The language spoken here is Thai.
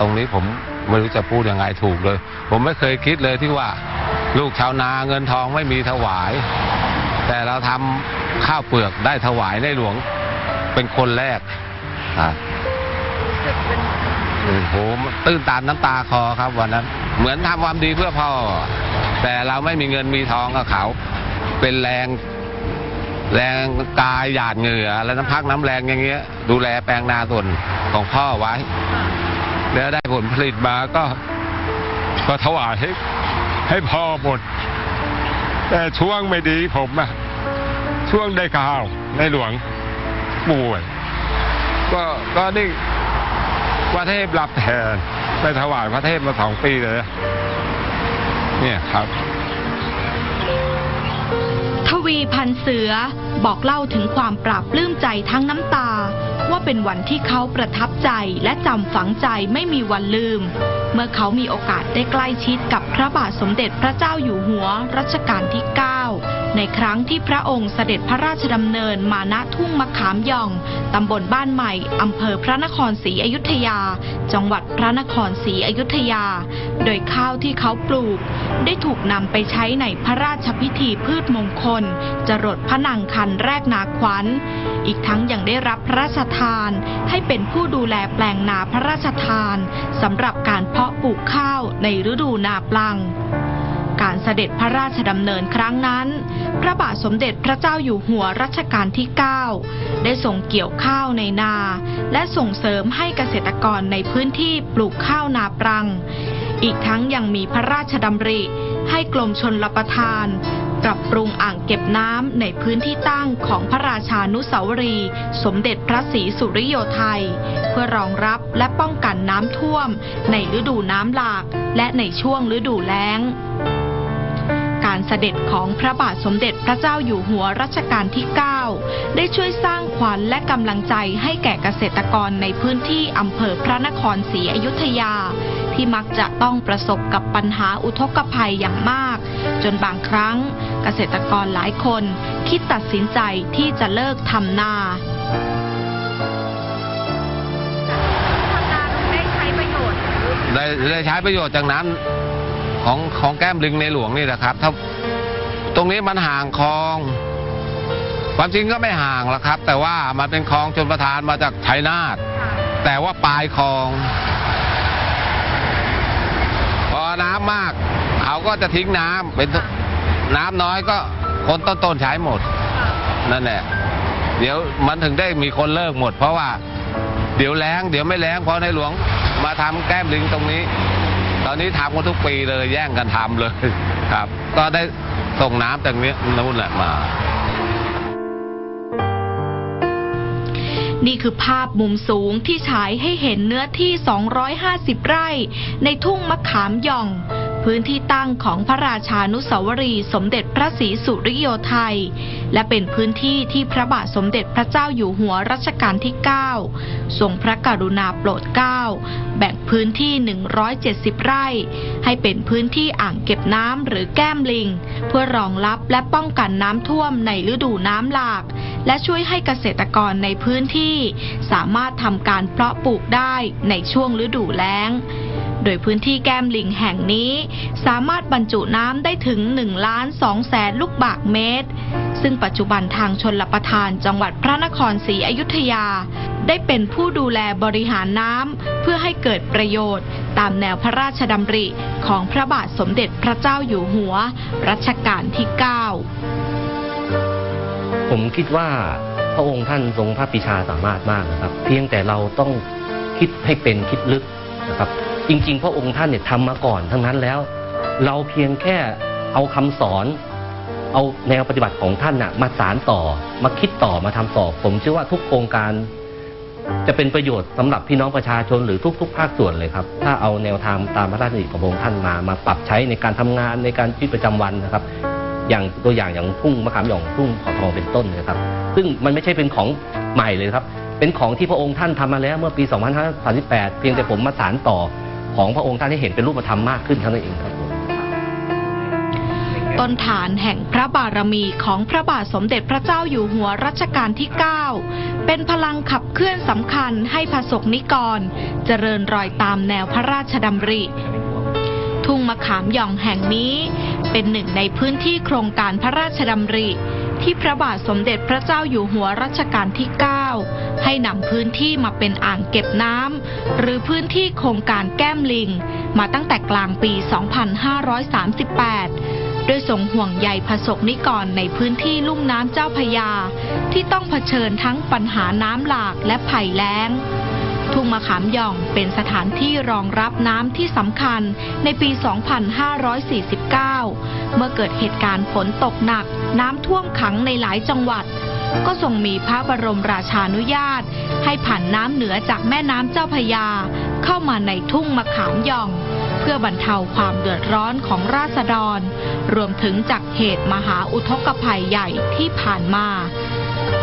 ตรงนี้ผมไม่รู้จะพูดยังไงถูกเลย ผมไม่เคยคิดเลยที่ว่าลูกชาวนาเงินทองไม่มีถวาย แต่เราทำข้าวเปลือกได้ถวายในหลวงเป็นคนแรกอะโอ้โหตื้นตานน้ำตาคอครับวันนั้น เหมือนทำความดีเพื่อพ่อ แต่เราไม่มีเงินมีทองกับเขา เป็นแรง แรงกายหยาดเหงื่อ และน้ำพักน้ำแรงอย่างเงี้ย ดูแลแปลงนาส่วนของพ่อไว้ แล้วได้ผลผลิตมาก็ก็ถวายให้ให้พ่อหมด แต่ช่วงไม่ดีผมอะช่วงได้ข่าวในหลวงป่วยก็ก็นี่พระเทพรับแทนไปถวายพระเทพมาสองปีเลย เนี่ยครับทวีพันเสือบอกเล่าถึงความปราบปลื้มใจทั้งน้ำตา ว่าเป็นวันที่เขาประทับใจและจำฝังใจไม่มีวันลืม เมื่อเขามีโอกาสได้ใกล้ชิดกับพระบาทสมเด็จพระเจ้าอยู่หัวรัชกาลที่ 9 ในครั้งที่พระองค์เสด็จพระราชดำเนินมาณทุ่งมะขามย่อง ตำบลบ้านใหม่ อำเภอพระนครศรีอยุธยา จังหวัดพระนครศรีอยุธยา โดยข้าวที่เขาปลูก ได้ถูกนำไปใช้ในพระราชพิธีพืชมงคล จรดพระนางคันแรกนาขวัญ อีกทั้งยังได้รับพระราชทาน ให้เป็นผู้ดูแลแปลงนาพระราชทานสำหรับการเพาะปลูกข้าวในฤดูนาปลัง เสด็จพระราชดำเนินครั้งนั้น พระบาทสมเด็จพระเจ้าอยู่หัวรัชกาลที่ 9 ได้ส่งเกี่ยวข้าวในนา และส่งเสริมให้เกษตรกรในพื้นที่ปลูกข้าวนาปรัง อีกทั้งยังมีพระราชดำริ ให้กรมชนรับประทาน ปรับปรุงอ่างเก็บน้ำในพื้นที่ตั้งของพระราชานุสาวรีย์สมเด็จพระศรีสุริโยไทย เพื่อรองรับและป้องกันน้ำท่วม ในฤดูน้ำหลาก และในช่วงฤดูแล้ง การเสด็จของพระบาทสมเด็จพระเจ้าอยู่หัวรัชกาลที่ 9 ได้ช่วยสร้างขวัญและกำลังใจให้แก่เกษตรกรในพื้นที่อำเภอพระนครศรีอยุธยา ที่มักจะต้องประสบกับปัญหาอุทกภัยอย่างมาก จนบางครั้งเกษตรกรหลายคนคิดตัดสินใจที่จะเลิกทำนาทำนาได้ใช้ประโยชน์ได้ได้ใช้ประโยชน์จากน้ำ ของของแก้มลิงในหลวงนี่แหละครับ ถ้าตรงนี้มันห่างคลอง ความจริงก็ไม่ห่างหรอกครับ แต่ว่ามันเป็นคลองชนประทานมาจากชัยนาทแต่ว่าปลายคลอง พอน้ำมาก เขาก็จะทิ้งน้ำเป็นน้ำน้อยก็คนต้นๆใช้หมด นั่นแหละเดี๋ยวมันถึงได้มีคนเลิกหมด เพราะว่า เดี๋ยวแล้งเดี๋ยวไม่แล้งเพราะในหลวงมาทำแก้มลิงตรงนี้ ตอนนี้ทำกันทุกปีเลยแย่งกันทำเลยครับ ก็ได้ส่งน้ำจากนี้นู่นแหละมา นี่คือภาพมุมสูงที่ฉายให้เห็นเนื้อที่ 250 ไร่ ในทุ่งมะขามหย่อง พื้นที่ตั้งของพระราชานุสาวรีย์สมเด็จพระศรีสุริโยไทย และเป็นพื้นที่ที่พระบาทสมเด็จพระเจ้าอยู่หัวรัชกาลที่ 9 ทรงพระกรุณาโปรดเกล้าแบ่งพื้นที่ 170 ไร่ ให้เป็นพื้นที่อ่างเก็บน้ำหรือแก้มลิง เพื่อรองรับและป้องกันน้ำท่วมในฤดูน้ำหลาก และช่วยให้เกษตรกรในพื้นที่ สามารถทำการเพาะปลูกได้ในช่วงฤดูแล้ง โดยพื้นที่แก้มลิงแห่งนี้ สามารถบรรจุน้ำได้ถึง1ล้าน2แสนลูกบาศก์เมตร ซึ่งปัจจุบันทางชนลประทานจังหวัดพระนครศรีอยุธยา ได้เป็นผู้ดูแลบริหารน้ำเพื่อให้เกิดประโยชน์ ตามแนวพระราชดำริของพระบาทสมเด็จพระเจ้าอยู่หัว รัชกาลที่ 9 ผมคิดว่าพระองค์ท่านทรงพระปรีชาสามารถมากนะครับ เพียงแต่เราต้องคิดให้เป็นคิดลึกนะครับ จริง ๆ พระองค์ท่านเนี่ยทำมาก่อนทั้งนั้นแล้ว เราเพียงแค่เอาคำสอน เอาแนวปฏิบัติของท่านน่ะมาสารต่อมาคิดต่อมาทำต่อผมเชื่อว่าทุกโครงการ จะเป็นประโยชน์สำหรับพี่น้องประชาชนหรือทุก ๆ ภาคส่วนเลยครับ ถ้าเอาแนวทางตามพระราชดำริของพระองค์ท่านมามาปรับใช้ในการทำงานในการชีวิตประจำวันนะครับ อย่างตัวอย่างอย่างทุ่งมะขามหย่องทุ่งขอทองเป็นต้นนะครับ ซึ่งมันไม่ใช่เป็นของใหม่เลยครับ เป็นของที่พระองค์ท่านทำมาแล้วเมื่อปี 2538 เพียงแต่ผมมาสานต่อ ของพระองค์ท่านให้เห็นเป็นรูปธรรมมากขึ้นเท่านั้นเองครับต้นฐานแห่งพระบารมีของพระบาทสมเด็จพระเจ้าอยู่หัวรัชกาลที่ 9 เป็นพลังขับเคลื่อนสำคัญให้พระสกนิกร เจริญรอยตามแนวพระราชดำริ ทุ่งมะขามหย่องแห่งนี้ เป็นหนึ่งในพื้นที่โครงการพระราชดำริ ที่พระบาทสมเด็จพระเจ้าอยู่หัวรัชกาลที่ 9 ให้นำพื้นที่มาเป็นอ่างเก็บน้ำหรือพื้นที่โครงการแก้มลิง มาตั้งแต่กลางปี 2538โดยทรงห่วงใยพระสกนิกรในพื้นที่ลุ่มน้ำเจ้าพยา ที่ต้องเผชิญทั้งปัญหาน้ำหลากและภัยแล้ง ทุ่งมะขามย่องเป็นสถานที่รองรับน้ำที่สำคัญในปี 2549 เมื่อเกิดเหตุการณ์ฝนตกหนัก น้ำท่วมขังในหลายจังหวัด ก็ทรงมีพระบรมราชานุญาต ให้ผ่านน้ำเหนือจากแม่น้ำเจ้าพยา เข้ามาในทุ่งมะขามย่องเพื่อบรรเทาความเดือดร้อนของราษฎร รวมถึงจากเหตุมหาอุทกภัยใหญ่ที่ผ่านมา